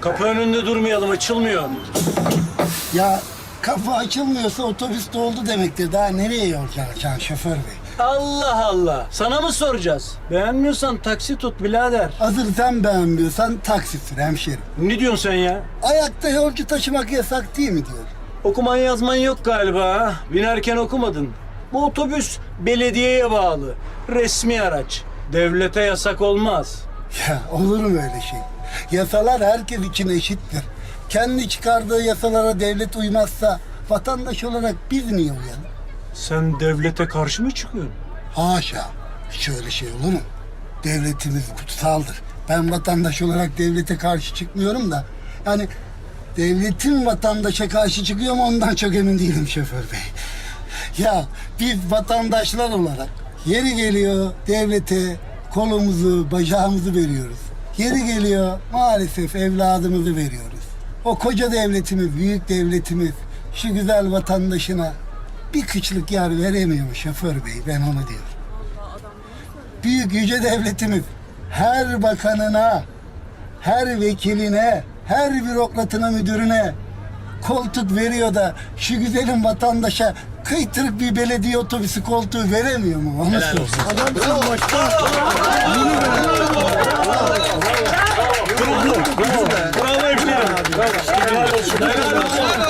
Kapı önünde durmayalım açılmıyor. Ya kapı açılmıyorsa otobüs doldu demektir. Daha nereye yol alacaksın şoför bey? Allah Allah. Sana mı soracağız? Beğenmiyorsan taksi tut birader. Hazır sen beğenmiyorsan taksi sür hemşerim. Ne diyorsun sen ya? Ayakta yolcu taşımak yasak değil mi diyor. Okuman yazman yok galiba ha? Binerken okumadın. Bu otobüs belediyeye bağlı. Resmi araç. Devlete yasak olmaz. Ya olur mu öyle şey? Yasalar herkes için eşittir. Kendi çıkardığı yasalara devlet uymazsa vatandaş olarak biz niye uyalım? Sen devlete karşı mı çıkıyorsun? Haşa. Hiç öyle şey olur mu? Devletimiz kutsaldır. Ben vatandaş olarak devlete karşı çıkmıyorum da. Yani devletin vatandaşa karşı çıkıyor mu ondan çok emin değilim şoför bey. Ya biz vatandaşlar olarak yeri geliyor devlete kolumuzu, bacağımızı veriyoruz. Yeri geliyor maalesef evladımızı veriyoruz. O koca devletimiz, büyük devletimiz şu güzel vatandaşına bir kıçlık yer veremiyor mu şoför bey ben onu diyorum. Büyük yüce devletimiz her bakanına, her vekiline, her bürokratına, müdürüne koltuk veriyor da şu güzelim vatandaşa kıytırık bir belediye otobüsü koltuğu veremiyor mu? Onu Helal olsun. Adamsın başkan. Yeni Bravo. Bravo. Bravo. Bravo. Bravo. Bravo. Bravo. Bravo. Bravo. Bravo. Bravo. Bravo.